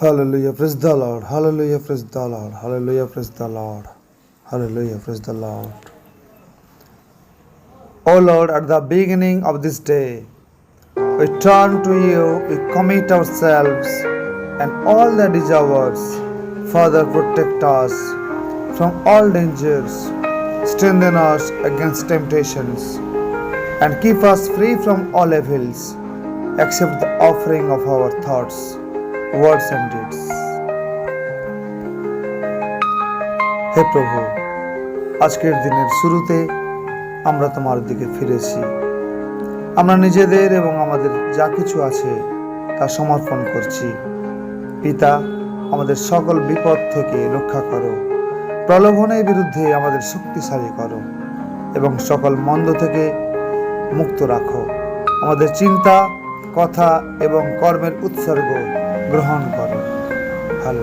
Hallelujah, praise the Lord. Hallelujah, praise the Lord. Hallelujah, praise the Lord. Hallelujah, praise the Lord. O Lord, at the beginning of this day, we turn to you, we commit ourselves and all that is ours. Father, protect us from all dangers, strengthen us against temptations, and keep us free from all evils, except the offering of our thoughts, words, and deeds. হে প্রভু আজকের দিনের শুরুতে আমরা তোমার দিকে ফিরেছি। আমরা নিজেদের এবং আমাদের যা কিছু আছে তা সমর্পণ করছি। পিতা আমাদের সকল বিপদ থেকে রক্ষা করো। প্রলোভনের বিরুদ্ধে আমাদের শক্তিশালী করো এবং সকল মন্দ থেকে মুক্ত রাখো। আমাদের চিন্তা কথা এবং কর্মের উৎসর্গ গ্রহণ করো। ভালো